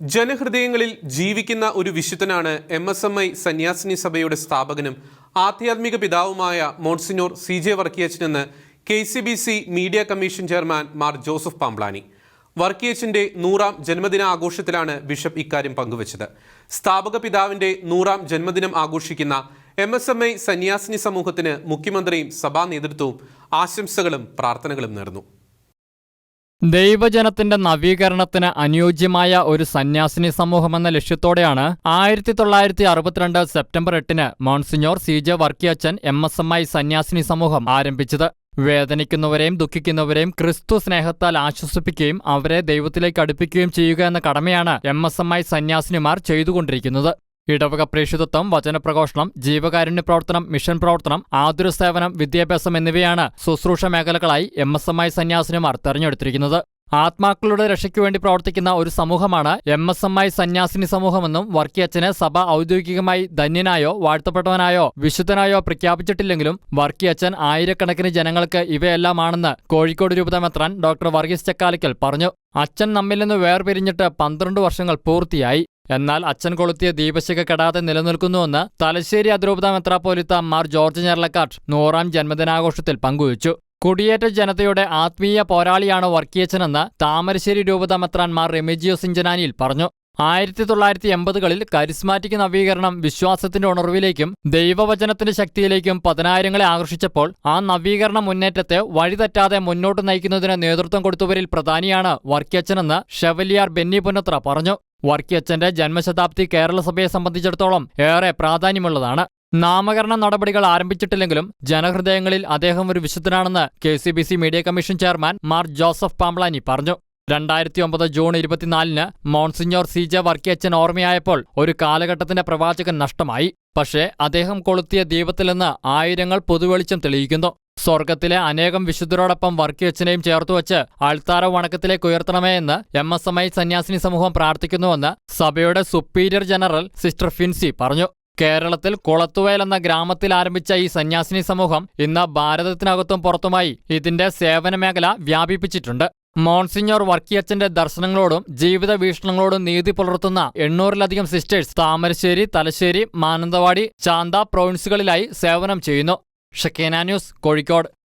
ജനഹൃദയങ്ങളിൽ ജീവിക്കുന്ന ഒരു വിശുദ്ധനാണ് എം എസ് എം ഐ സന്യാസിനി സഭയുടെ സ്ഥാപകനും ആധ്യാത്മിക പിതാവുമായ monsignor C J വർക്കിയച്ചനെന്ന് K C B C media commission chairman Mar Joseph Pamplany വർക്കിയച്ചന്റെ നൂറാം ജന്മദിന ആഘോഷത്തിലാണ് ബിഷപ്പ് ഇക്കാര്യം പങ്കുവച്ചത്. സ്ഥാപക പിതാവിന്റെ നൂറാം ജന്മദിനം ആഘോഷിക്കുന്ന എം എസ് എം ഐ സന്യാസിനി സമൂഹത്തിന് മുഖ്യമന്ത്രിയും സഭാ നേതൃത്വവും ആശംസകളും പ്രാർത്ഥനകളും നേർന്നു. ദൈവജനത്തിന്റെ നവീകരണത്തിന് അനുയോജ്യമായ ഒരു സന്യാസിനി സമൂഹം എന്ന ലക്ഷ്യത്തോടെയാണ് ആയിരത്തി തൊള്ളായിരത്തി അറുപത്തിരണ്ട് സെപ്റ്റംബർ എട്ടിന് മോൺസിഞ്ഞോർ സി ജെ വർക്കിയച്ചൻ എം എസ് എം ഐ സന്യാസിനി സമൂഹം ആരംഭിച്ചത്. വേദനിക്കുന്നവരെയും ദുഃഖിക്കുന്നവരെയും ക്രിസ്തു സ്നേഹത്താൽ ആശ്വസിപ്പിക്കുകയും അവരെ ദൈവത്തിലേക്ക് അടുപ്പിക്കുകയും ചെയ്യുക എന്ന കടമയാണ് എം എസ് എം ഐ സന്യാസിനിമാർ ചെയ്തുകൊണ്ടിരിക്കുന്നത്. ഇടവക പ്രേക്ഷിതത്വം വചനപ്രഘോഷണം ജീവകാരുണ്യ പ്രവർത്തനം മിഷൻ പ്രവർത്തനം ആതുര സേവനം വിദ്യാഭ്യാസം എന്നിവയാണ് ശുശ്രൂഷ മേഖലകളായി എം എസ് എം ഐ സന്യാസിനിമാർ തെരഞ്ഞെടുത്തിരിക്കുന്നത്. ആത്മാക്കളുടെ രക്ഷയ്ക്കു വേണ്ടി പ്രവർത്തിക്കുന്ന ഒരു സമൂഹമാണ് എം എസ് എം ഐ സന്യാസിനി സമൂഹമെന്നും വർക്കിയച്ചന് സഭ ഔദ്യോഗികമായി ധന്യനായോ വാഴ്ത്തപ്പെട്ടവനായോ വിശുദ്ധനായോ പ്രഖ്യാപിച്ചിട്ടില്ലെങ്കിലും വർക്കിയച്ചൻ ആയിരക്കണക്കിന് ജനങ്ങൾക്ക് ഇവയെല്ലാമാണെന്ന് കോഴിക്കോട് രൂപതമെത്രാൻ ഡോക്ടർ വർഗീസ് ചക്കാലിക്കൽ പറഞ്ഞു. അച്ഛൻ നമ്മിൽ നിന്ന് വേർപിരിഞ്ഞിട്ട് പന്ത്രണ്ട് വർഷങ്ങൾ പൂർത്തിയായി. എന്നാൽ അച്ഛൻ കൊളുത്തിയ ദീപശിഖ കെടാതെ നിലനിൽക്കുന്നുവെന്ന് തലശ്ശേരി അതിരൂപത മെത്രാപ്പോലിത്ത മാർ ജോർജ് ഞെർലക്കാട്ട് നൂറാം ജന്മദിനാഘോഷത്തിൽ പങ്കുവച്ചു. കുടിയേറ്റ ജനതയുടെ ആത്മീയ പോരാളിയാണ് വർക്കിയച്ചനെന്ന് താമരശ്ശേരി രൂപത മെത്രാൻമാർ റെമിജിയോ സിഞ്ചനാനിയിൽ പറഞ്ഞു. ആയിരത്തി തൊള്ളായിരത്തി എൺപതുകളിൽ കരിസ്മാറ്റിക് നവീകരണം വിശ്വാസത്തിന്റെ ഉണർവിലേക്കും ദൈവവചനത്തിന്റെ ശക്തിയിലേക്കും പതിനായിരങ്ങളെ ആകർഷിച്ചപ്പോൾ ആ നവീകരണ മുന്നേറ്റത്തെ വഴിതെറ്റാതെ മുന്നോട്ട് നയിക്കുന്നതിന് നേതൃത്വം കൊടുത്തവരിൽ പ്രധാനിയാണ് വർക്കിയച്ചനെന്ന് ഷെവലിയാർ ബെന്നി പുന്നത്ര പറഞ്ഞു. വർക്കിയച്ചന്റെ ജന്മശതാബ്ദി കേരള സഭയെ സംബന്ധിച്ചിടത്തോളം ഏറെ പ്രാധാന്യമുള്ളതാണ്. നാമകരണ നടപടികൾ ആരംഭിച്ചിട്ടില്ലെങ്കിലും ജനഹൃദയങ്ങളിൽ അദ്ദേഹം ഒരു വിശുദ്ധനാണെന്ന് K C B C media commission chairman Mar Joseph Pamplany പറഞ്ഞു. രണ്ടായിരത്തി ഒമ്പത് ജൂൺ ഇരുപത്തിനാലിന് മോൺസിഞ്ഞോർ സി ജെ വർക്കിയച്ചൻ ഓർമ്മയായപ്പോൾ ഒരു കാലഘട്ടത്തിന്റെ പ്രവാചകൻ നഷ്ടമായി. പക്ഷേ അദ്ദേഹം കൊളുത്തിയ ദീപത്തിൽ നിന്ന് ആയിരങ്ങൾ പൊതുവെളിച്ചം തെളിയിക്കുന്നു. സ്വർഗത്തിലെ അനേകം വിശുദ്ധരോടൊപ്പം വർക്കിയച്ചനെയും ചേർത്തുവച്ച് അൾത്താര വണക്കത്തിലേക്ക് ഉയർത്തണമേ എന്ന് എം എസ് എം ഐ സന്യാസിനി സമൂഹം പ്രാർത്ഥിക്കുന്നുവെന്ന് സഭയുടെ സുപ്പീരിയർ ജനറൽ സിസ്റ്റർ ഫിൻസി പറഞ്ഞു. കേരളത്തിൽ കുളത്തുവയൽ എന്ന ഗ്രാമത്തിൽ ആരംഭിച്ച ഈ സന്യാസിനി സമൂഹം ഇന്ന് ഭാരതത്തിനകത്തും പുറത്തുമായി ഇതിന്റെ സേവന മേഖല വ്യാപിപ്പിച്ചിട്ടുണ്ട്. മോൺസിഞ്ഞോർ വർക്കിയച്ചന്റെ ദർശനങ്ങളോടും ജീവിത വീക്ഷണങ്ങളോടും നീതി പുലർത്തുന്ന എണ്ണൂറിലധികം സിസ്റ്റേഴ്സ് താമരശ്ശേരി തലശ്ശേരി മാനന്തവാടി ചാന്ത പ്രൊവിൻസുകളിലായി സേവനം ചെയ്യുന്നു. ഷക്കേന ന്യൂസ് കോഴിക്കോട്.